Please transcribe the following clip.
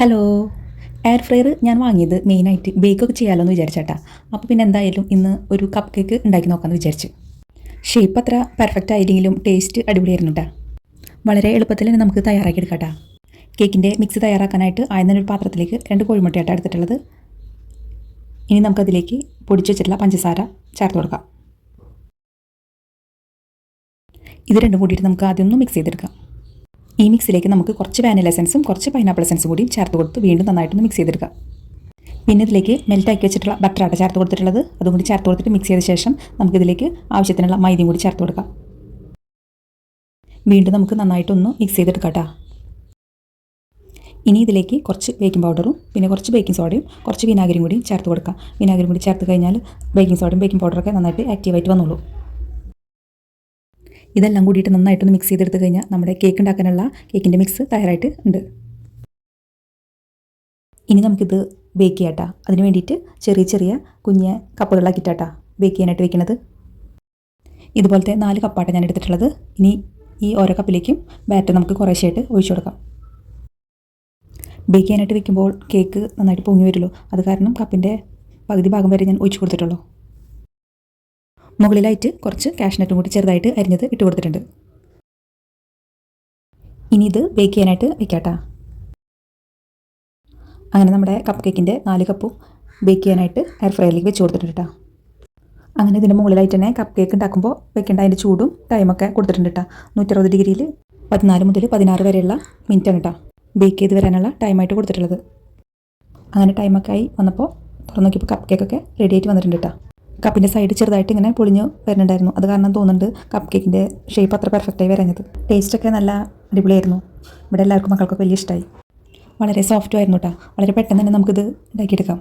Hello air fryer ഞാൻ വാങ്ങിയത് മെയിനായിട്ട് ബേക്കൊക്കെ ചെയ്യാമല്ലോ എന്ന് വിചാരിച്ചേട്ടാ. അപ്പോൾ പിന്നെ എന്തായാലും ഇന്ന് ഒരു കപ്പ് കേക്ക് ഉണ്ടാക്കി നോക്കാമെന്ന് വിചാരിച്ചു. ഷേപ്പ് അത്ര പെർഫെക്റ്റ് ആയില്ലെങ്കിലും ടേസ്റ്റ് അടിപൊളിയായിരുന്നു കേട്ടോ വളരെ എളുപ്പത്തിൽ തന്നെ നമുക്ക് തയ്യാറാക്കി എടുക്കാം കേക്കിന്റെ മിക്സ് തയ്യാറാക്കാനായിട്ട് ആദ്യം ഒരു പാത്രത്തിലേക്ക് രണ്ട് കോഴിമുട്ടയായിട്ട് എടുത്തിട്ടുള്ളത്. ഇനി നമുക്കതിലേക്ക് പൊടിച്ച് വെച്ചിട്ടുള്ള പഞ്ചസാര ചേർത്ത് കൊടുക്കാം. ഇത് രണ്ടും കൂടിയിട്ട് നമുക്ക് ആദ്യം ഒന്ന് മിക്സ് ചെയ്തെടുക്കാം. ഈ മിക്സിലേക്ക് നമുക്ക് കുറച്ച് വാനില എസൻസും കുറച്ച് പൈനാപ്പിൾ എസൻസും കൂടി ചേർത്ത് കൊടുത്ത് വീണ്ടും നന്നായിട്ടൊന്ന് മിക്സ് ചെയ്തെടുക്കാം പിന്നെ ഇതിലേക്ക് മെൽറ്റാക്കി വെച്ചിട്ടുള്ള ബട്ടറാണ് ചേർത്ത് കൊടുത്തിട്ടുള്ളത്. അതും കൂടി ചേർത്ത് കൊടുത്തിട്ട് മിക്സ് ചെയ്ത ശേഷം നമുക്കിതിലേക്ക് ആവശ്യത്തിനുള്ള മൈദയും കൂടി ചേർത്ത് കൊടുക്കാം. വീണ്ടും നമുക്ക് നന്നായിട്ടൊന്ന് മിക്സ് ചെയ്തെടുക്കാം കേട്ടോ ഇനി ഇതിലേക്ക് കുറച്ച് ബേക്കിംഗ് പൗഡറും പിന്നെ കുറച്ച് ബേക്കിംഗ് സോഡയും കുറച്ച് വിനാഗിരിയും കൂടി ചേർത്ത് കൊടുക്കാം. വിനാഗിരിയും കൂടി ചേർത്ത് കഴിഞ്ഞാൽ ബേക്കിംഗ് സോഡയും ബേക്കിംഗ് പൗഡറൊക്കെ നന്നായിട്ട് ആക്റ്റീവായിട്ട് വന്നോളൂ. ഇതെല്ലാം കൂടിയിട്ട് നന്നായിട്ടൊന്ന് മിക്സ് ചെയ്തെടുത്ത് കഴിഞ്ഞാൽ നമ്മുടെ കേക്ക് ഉണ്ടാക്കാനുള്ള കേക്കിന്റെ മിക്സ് തയ്യാറായിട്ട് ഉണ്ട്. ഇനി നമുക്കിത് ബേക്ക് ചെയ്യാട്ടാ. അതിന് വേണ്ടിയിട്ട് ചെറിയ ചെറിയ കുഞ്ഞ് കപ്പുകളിലാക്കിയിട്ടാട്ടാ ബേക്ക് ചെയ്യാനായിട്ട് വെക്കുന്നത് ഇതുപോലത്തെ നാല് കപ്പാട്ട ഞാൻ എടുത്തിട്ടുള്ളത് ഇനി ഈ ഓരോ കപ്പിലേക്കും ബാറ്റർ നമുക്ക് കുറേശ്ശായിട്ട് ഒഴിച്ചു കൊടുക്കാം. ബേക്ക് ചെയ്യാനായിട്ട് വെക്കുമ്പോൾ കേക്ക് നന്നായിട്ട് പൊങ്ങി വരുമല്ലോ. അത് കാരണം കപ്പിന്റെ പകുതി ഭാഗം വരെ ഞാൻ ഒഴിച്ചു കൊടുത്തിട്ടുള്ളൂ. മുകളിലായിട്ട് കുറച്ച് കാഷ്നട്ടും കൂടി ചെറുതായിട്ട് അരിഞ്ഞത് ഇട്ട് കൊടുത്തിട്ടുണ്ട്. ഇനി ഇത് ബേക്ക് ചെയ്യാനായിട്ട് വെക്കാട്ടാ. അങ്ങനെ നമ്മുടെ കപ്പ് കേക്കിന്റെ നാല് കപ്പും ബേക്ക് ചെയ്യാനായിട്ട് എയർ ഫ്രയറിലേക്ക് വെച്ച് കൊടുത്തിട്ടുണ്ട് കേട്ടോ അങ്ങനെ ഇതിന്റെ മുകളിലായിട്ട് തന്നെ കപ്പ് കേക്ക് ഉണ്ടാക്കുമ്പോൾ വെക്കേണ്ട അതിന്റെ ചൂടും ടൈമൊക്കെ കൊടുത്തിട്ടുണ്ട് കേട്ടോ നൂറ്ററുപത് ഡിഗ്രിയിൽ പതിനാല് മുതൽ പതിനാറ് വരെയുള്ള ആണ് കേട്ടോ ബേക്ക് ചെയ്ത് വരാനുള്ള ടൈമായിട്ട് കൊടുത്തിട്ടുള്ളത്. അങ്ങനെ ടൈമൊക്കെ ആയി വന്നപ്പോൾ തുറന്നു നോക്കിയപ്പോൾ കപ്പ് കേക്കൊക്കെ റെഡി ആയിട്ട് വന്നിട്ടുണ്ട് കേട്ടോ കപ്പിന്റെ സൈഡ് ചെറുതായിട്ട് ഇങ്ങനെ പൊളിഞ്ഞ് വരുന്നുണ്ടായിരുന്നു. അത് കാരണം തോന്നുന്നുണ്ട് കപ്പ് കേക്കിന്റെ ഷേപ്പ് അത്ര പെർഫെക്റ്റായി വരഞ്ഞത്. ടേസ്റ്റൊക്കെ നല്ല അടിപൊളിയായിരുന്നു. ഇവിടെ എല്ലാവർക്കും മക്കൾക്കൊക്കെ വലിയ ഇഷ്ടമായി വളരെ സോഫ്റ്റ് ആയിരുന്നു കേട്ടോ വളരെ പെട്ടെന്ന് തന്നെ നമുക്കിത് ഉണ്ടാക്കിയെടുക്കാം